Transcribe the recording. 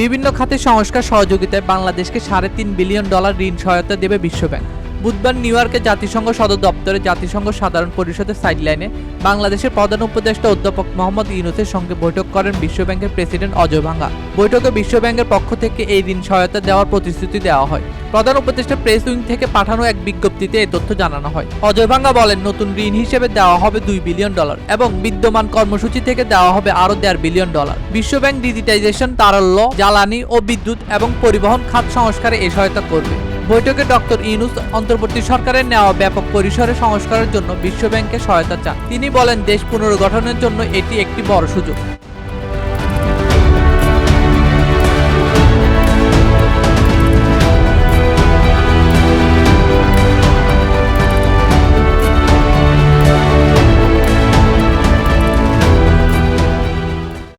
বিভিন্ন খাতে সংস্কার সহযোগিতায় বাংলাদেশকে সাড়ে তিন বিলিয়ন ডলার ঋণ সহায়তা দেবে বিশ্বব্যাংক। বুধবার নিউ ইয়র্কে জাতিসংঘ সদর দপ্তরে জাতিসংঘ সাধারণ পরিষদের সাইডলাইনে বাংলাদেশের প্রধান উপদেষ্টা অধ্যাপক মোহাম্মদ ইউনুসের সঙ্গে বৈঠক করেন বিশ্বব্যাংকের প্রেসিডেন্ট অজয় ভাঙ্গা। বৈঠকে বিশ্বব্যাংকের পক্ষ থেকে এই ঋণ সহায়তা দেওয়ার প্রতিশ্রুতি দেওয়া হয়। প্রধান উপদেষ্টা প্রেস উইং থেকে পাঠানো এক বিজ্ঞপ্তিতে এই তথ্য জানানো হয়। অজয় ভাঙ্গা বলেন, নতুন ঋণ হিসেবে দেওয়া হবে দুই বিলিয়ন ডলার এবং বিদ্যমান কর্মসূচি থেকে দেওয়া হবে আরও দেড় বিলিয়ন ডলার। বিশ্বব্যাংক ডিজিটাইজেশন, তারল্য, জ্বালানি ও বিদ্যুৎ এবং পরিবহন খাত সংস্কারে এই সহায়তা করবে। বৈঠকে ডক্টর ইউনুস অন্তর্বর্তী সরকারের নেওয়া ব্যাপক পরিসরে সংস্কারের জন্য বিশ্বব্যাংকের সহায়তা চান। তিনি বলেন, দেশ পুনর্গঠনের জন্য এটি একটি বড় সুযোগ।